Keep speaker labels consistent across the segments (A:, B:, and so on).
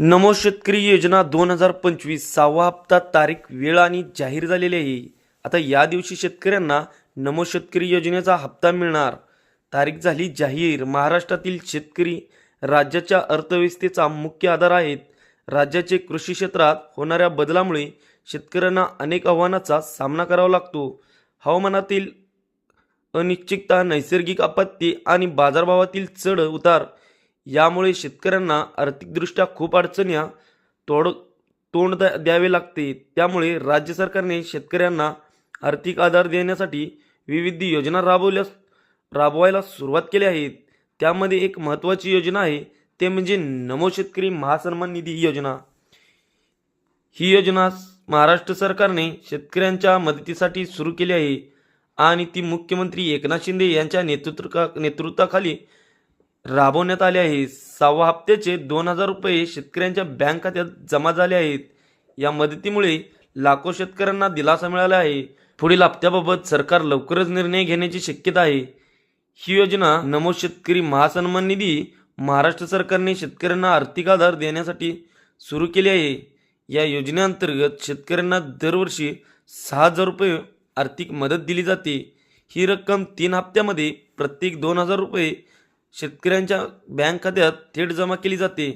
A: नमो शेतकरी योजना दोन हजार पंचवीस सहावा हप्ता तारीख वेळ आणि जाहीर झालेली आहे आता या दिवशी शेतकऱ्यांना नमो शेतकरी योजनेचा हप्ता मिळणार. तारीख झाली जाहीर. महाराष्ट्रातील शेतकरी राज्याच्या अर्थव्यवस्थेचा मुख्य आधार आहेत. राज्याचे कृषी क्षेत्रात होणाऱ्या बदलामुळे शेतकऱ्यांना अनेक आव्हानाचा सामना करावा लागतो. हवामानातील अनिश्चितता नैसर्गिक आपत्ती आणि बाजारभावातील चढ उतार यामुळे शेतकऱ्यांना आर्थिकदृष्ट्या खूप अडचण्या तोड तोंड द्या द्यावे लागते. त्यामुळे राज्य सरकारने शेतकऱ्यांना आर्थिक आधार देण्यासाठी विविध योजना राबवल्यास राबवायला सुरुवात केली आहे. त्यामध्ये एक महत्त्वाची योजना आहे ते म्हणजे नमो शेतकरी महासन्मान निधी योजना. ही योजना महाराष्ट्र सरकारने शेतकऱ्यांच्या मदतीसाठी सुरू केली आहे आणि ती मुख्यमंत्री एकनाथ शिंदे यांच्या नेतृत्व नेतृत्वाखाली राबवण्यात आले आहे. सहावा हप्त्याचे दोन हजार रुपये शेतकऱ्यांच्या बँक खात्यात जमा झाले आहेत. या मदतीमुळे लाखो शेतकऱ्यांना दिलासा मिळाला आहे. पुढील हप्त्याबाबत सरकार लवकरच निर्णय घेण्याची शक्यता आहे. ही योजना नमो शेतकरी महासन्मान निधी महाराष्ट्र सरकारने शेतकऱ्यांना आर्थिक आधार देण्यासाठी सुरू केली आहे. या योजनेअंतर्गत शेतकऱ्यांना दरवर्षी सहा हजार रुपये आर्थिक मदत दिली जाते. ही रक्कम तीन हप्त्यामध्ये प्रत्येक दोन हजार रुपये शेतकऱ्यांच्या बँक खात्यात थेट जमा केली जाते.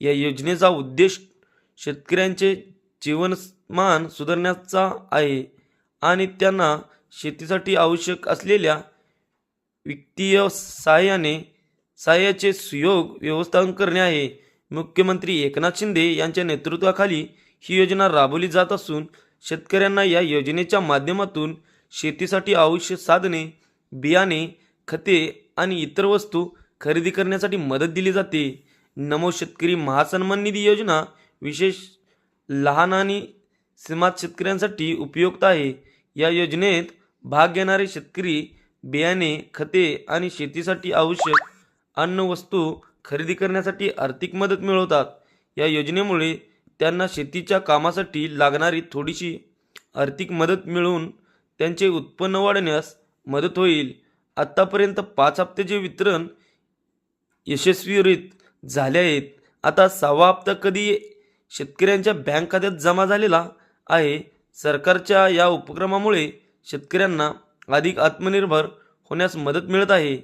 A: या योजनेचा उद्देश शेतकऱ्यांचे जीवनमान सुधारण्याचा आहे आणि त्यांना शेतीसाठी आवश्यक असलेल्या वित्तीय सहाय्याने सहाय्याचे सुयोग व्यवस्थापन करणे आहे. मुख्यमंत्री एकनाथ शिंदे यांच्या नेतृत्वाखाली ही योजना राबवली जात असून शेतकऱ्यांना या योजनेच्या माध्यमातून शेतीसाठी आवश्यक साधने बियाणे खते आणि इतर वस्तू खरेदी करण्यासाठी मदत दिली जाते. नमो शेतकरी महासन्मान निधी योजना विशेष लहान आणि सीमात शेतकऱ्यांसाठी उपयुक्त आहे. या योजनेत भाग घेणारे शेतकरी बियाणे खते आणि शेतीसाठी आवश्यक अन्न वस्तू खरेदी करण्यासाठी आर्थिक मदत मिळवतात. या योजनेमुळे त्यांना शेतीच्या कामासाठी लागणारी थोडीशी आर्थिक मदत मिळवून त्यांचे उत्पन्न वाढण्यास मदत होईल. आत्तापर्यंत पाच हप्त्याचे वितरण यशस्वीरित झाले आहेत आता सहावा हप्ता कधी शेतकऱ्यांच्या बँक खात्यात जमा झालेला आहे सरकारच्या या उपक्रमामुळे शेतकऱ्यांना अधिक आत्मनिर्भर होण्यास मदत मिळत आहे.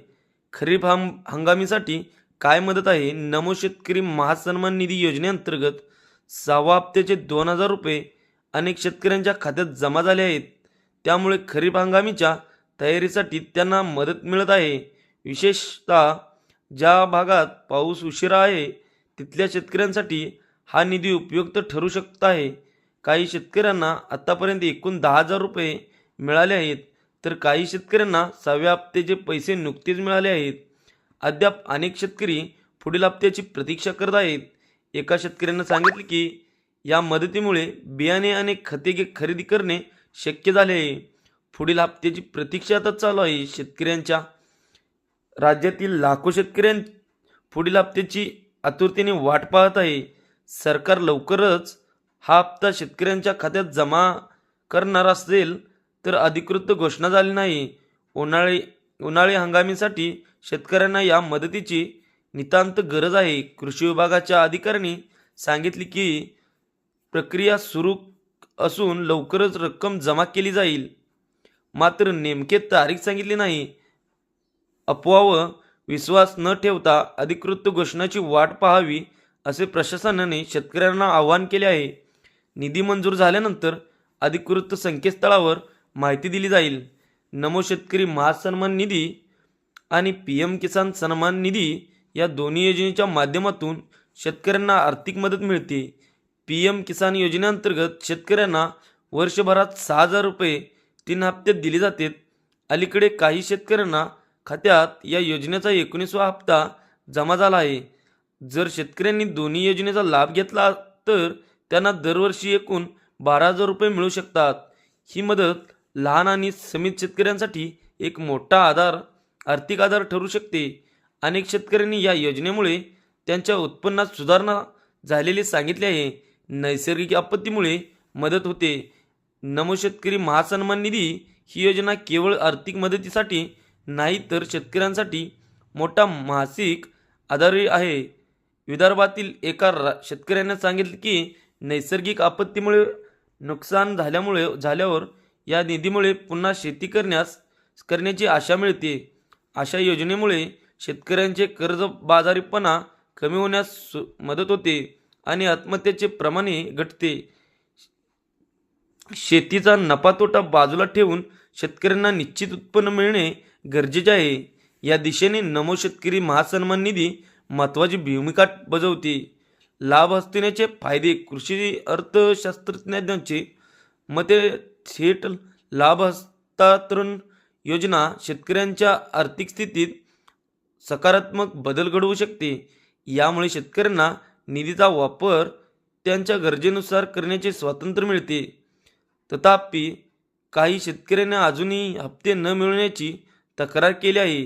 A: खरीप हंग हंगामीसाठी काय मदत आहे? नमो शेतकरी महासन्मान निधी योजनेअंतर्गत सहावा हप्त्याचे दोन हजार रुपये अनेक शेतकऱ्यांच्या खात्यात जमा झाले आहेत. त्यामुळे खरीप हंगामीच्या तयारीसाठी त्यांना मदत मिळत आहे. विशेषतः ज्या भागात पाऊस उशिरा आहे तिथल्या शेतकऱ्यांसाठी हा निधी उपयुक्त ठरू शकत आहे. काही शेतकऱ्यांना आत्तापर्यंत एकूण दहा हजार रुपये मिळाले आहेत तर काही शेतकऱ्यांना सहाव्या हप्त्याचे पैसे नुकतेच मिळाले आहेत. अद्याप अनेक शेतकरी पुढील हप्त्याची प्रतीक्षा करत आहेत. एका शेतकऱ्यानं सांगितले की या मदतीमुळे बियाणे आणि खते खरेदी करणे शक्य झाले आहे. पुढील हप्त्याची प्रतीक्षा आता चालू आहे शेतकऱ्यांच्या. राज्यातील लाखो शेतकऱ्यां पुढील हप्त्याची आतुरतेने वाट पाहत आहे. सरकार लवकरच हा हप्ता शेतकऱ्यांच्या खात्यात जमा करणार असेल तर अधिकृत घोषणा झाली नाही. उन्हाळी उन्हाळी हंगामीसाठी शेतकऱ्यांना या मदतीची नितांत गरज आहे. कृषी विभागाच्या अधिकाऱ्यांनी सांगितले की प्रक्रिया सुरू असून लवकरच रक्कम जमा केली जाईल. मात्र नेमके तारीख सांगितली नाही. अफवा व विश्वास न ठेवता अधिकृत घोषणाची वाट पाहावी असे प्रशासनाने शेतकऱ्यांना आवाहन केले आहे. निधी मंजूर झाल्यानंतर अधिकृत संकेतस्थळावर माहिती दिली जाईल. नमो शेतकरी महासन्मान निधी आणि पी एम किसान सन्मान निधी या दोन्ही योजनेच्या माध्यमातून शेतकऱ्यांना आर्थिक मदत मिळते. पी एम किसान योजनेअंतर्गत शेतकऱ्यांना वर्षभरात सहा हजार रुपये तीन हप्त्यात दिले जातात. अलीकडे काही शेतकऱ्यांना खात्यात या योजनेचा एकोणीसवा हप्ता जमा झाला आहे. जर शेतकऱ्यांनी दोन्ही योजनेचा लाभ घेतला तर त्यांना दरवर्षी एकूण बारा हजार रुपये मिळू शकतात. ही मदत लहान आणि समित शेतकऱ्यांसाठी एक मोठा आधार आर्थिक आधार ठरू शकते. अनेक शेतकऱ्यांनी या योजनेमुळे त्यांच्या उत्पन्नात सुधारणा झालेली सांगितले आहे. नैसर्गिक आपत्तीमुळे मदत होते. नमो शेतकरी महासन्मान निधी ही योजना केवळ आर्थिक मदतीसाठी नाही तर शेतकऱ्यांसाठी मोठा मासिक आधारही आहे. विदर्भातील एका रा शेतकऱ्याने सांगितले की नैसर्गिक आपत्तीमुळे नुकसान झाल्यामुळे झाल्यावर या निधीमुळे पुन्हा शेती करण्यास करण्याची आशा मिळते. अशा योजनेमुळे शेतकऱ्यांचे कर्जबाजारीपणा कमी होण्यास सु- मदत होते आणि आत्महत्येचे प्रमाणही घटते. शेतीचा नफा तोटा बाजूला ठेवून शेतकऱ्यांना निश्चित उत्पन्न मिळणे गरजेचे आहे. या दिशेने नमो शेतकरी महासन्मान निधी महत्त्वाची भूमिका बजावते. लाभ असण्याचे फायदे कृषी अर्थशास्त्रज्ञांचे मते थेट लाभ हस्तांतरण योजना शेतकऱ्यांच्या आर्थिक स्थितीत सकारात्मक बदल घडवू शकते. यामुळे शेतकऱ्यांना निधीचा वापर त्यांच्या गरजेनुसार करण्याचे स्वातंत्र्य मिळते. तथापि काही शेतकऱ्यांना अजूनही हप्ते न मिळण्याची तक्रार केली आहे.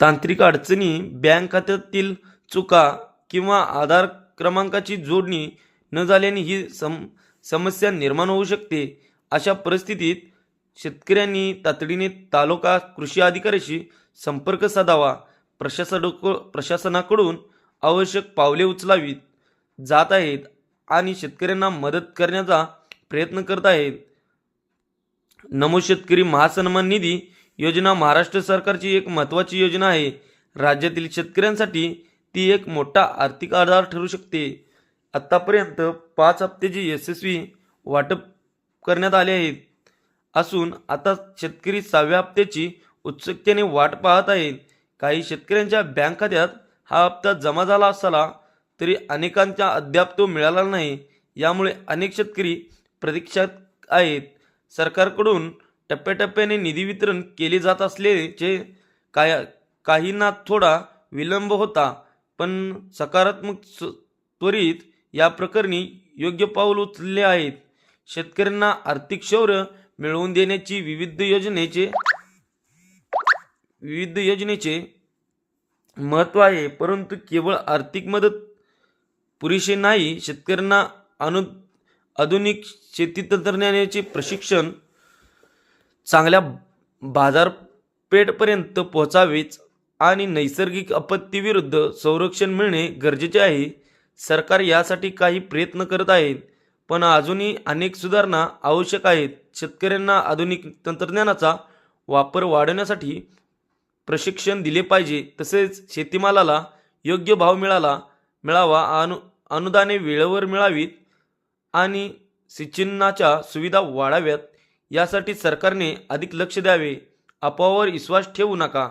A: तांत्रिक अडचणी बँक खात्यातील चुका किंवा आधार क्रमांकाची जोडणी न झाल्याने ही सम समस्या निर्माण होऊ शकते. अशा परिस्थितीत शेतकऱ्यांनी तातडीने तालुका कृषी अधिकाऱ्याशी संपर्क साधावा. प्रशासनाक प्रशासनाकडून आवश्यक पावले उचलावीत जात आहेत आणि शेतकऱ्यांना मदत करण्याचा प्रयत्न करत आहेत. नमो शेतकरी महासन्मान निधी योजना महाराष्ट्र सरकारची एक महत्त्वाची योजना आहे. राज्यातील शेतकऱ्यांसाठी ती एक मोठा आर्थिक आधार ठरू शकते. आत्तापर्यंत पाच हप्त्याचे यशस्वी वाटप करण्यात आले आहेत. असून आता शेतकरी सहाव्या हप्त्याची उत्सुकतेने वाट पाहत आहेत. काही शेतकऱ्यांच्या बँक खात्यात हा हप्ता जमा झाला असला तरी अनेकांच्या अद्याप तो मिळाला नाही. यामुळे अनेक शेतकरी प्रतीक्षात आहेत. सरकारकडून टप्प्याटप्प्याने निधी वितरण केले जात असल्याचे काय काहींना थोडा विलंब होता पण सकारात्मक स- त्वरित या प्रकरणी योग्य पाऊल उचलले आहेत. शेतकऱ्यांना आर्थिक शौर्य मिळवून देण्याची विविध योजनेचे विविध योजनेचे महत्त्व आहे परंतु केवळ आर्थिक मदत पुरेशी नाही शेतकऱ्यांना अनु आधुनिक शेती तंत्रज्ञानाचे प्रशिक्षण चांगल्या बाजारपेठपर्यंत पोहोचावेच आणि नैसर्गिक आपत्तीविरुद्ध संरक्षण मिळणे गरजेचे आहे. सरकार यासाठी काही प्रयत्न करत आहेत पण अजूनही अनेक सुधारणा आवश्यक आहेत. शेतकऱ्यांना आधुनिक तंत्रज्ञानाचा वापर वाढवण्यासाठी प्रशिक्षण दिले पाहिजे तसेच शेतीमालाला योग्य भाव मिळाला मिळावा अनु अनुदाने वेळेवर मिळावीत आणि सिंचनाच्या सुविधा वाढाव्यात यासाठी सरकारने अधिक लक्ष द्यावे. अफवावर विश्वास ठेवू नका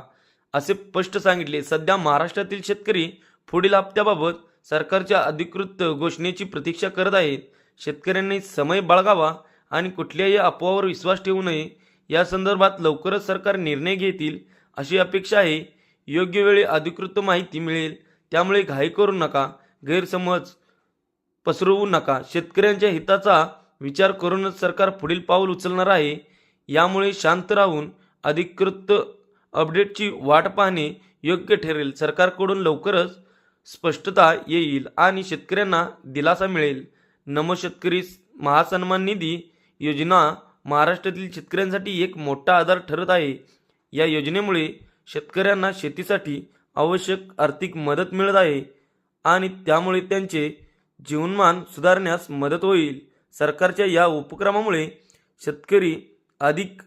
A: असे स्पष्ट सांगितले. सध्या महाराष्ट्रातील शेतकरी पुढील हप्त्याबाबत सरकारच्या अधिकृत घोषणेची प्रतीक्षा करत आहेत. शेतकऱ्यांनी समय बाळगावा आणि कुठल्याही अफवावर विश्वास ठेवू नये. या संदर्भात लवकरच सरकार निर्णय घेतील अशी अपेक्षा आहे. योग्य वेळी अधिकृत माहिती मिळेल त्यामुळे घाई करू नका. गैरसमज पसरवू नका. शेतकऱ्यांच्या हिताचा विचार करूनच सरकार पुढील पाऊल उचलणार आहे. यामुळे शांत राहून अधिकृत अपडेटची वाट पाहणे योग्य ठरेल. सरकारकडून लवकरच स्पष्टता येईल आणि शेतकऱ्यांना दिलासा मिळेल. नमशेतकरी महासन्मान निधी योजना महाराष्ट्रातील शेतकऱ्यांसाठी एक मोठा आधार ठरत आहे. या योजनेमुळे शेतकऱ्यांना शेतीसाठी आवश्यक आर्थिक मदत मिळत आहे आणि त्यामुळे त्यांचे जीवनमान सुधारण्यास मदत होईल. सरकारच्या या उपक्रमामुळे शेतकरी अधिक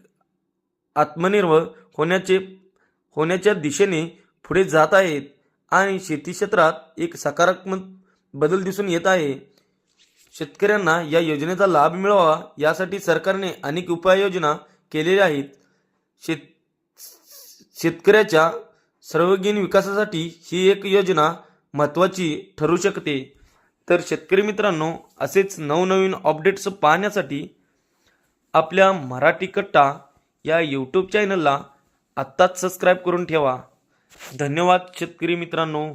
A: आत्मनिर्भर होण्याचे होण्याच्या दिशेने पुढे जात आहेत आणि शेती क्षेत्रात एक सकारात्मक बदल दिसून येत आहे. शेतकऱ्यांना या योजनेचा लाभ मिळावा यासाठी सरकारने अनेक उपाययोजना केलेल्या आहेत. शेत शेतकऱ्याच्या सर्वांगीण विकासासाठी ही एक योजना महत्त्वाची ठरू शकते. तर शेतकरी मित्रांनो असेच नवनवीन अपडेट्स पाहण्यासाठी आपल्या मराठी कट्टा या यूट्यूब चॅनलला आत्ताच सबस्क्राईब करून ठेवा. धन्यवाद शेतकरी मित्रांनो.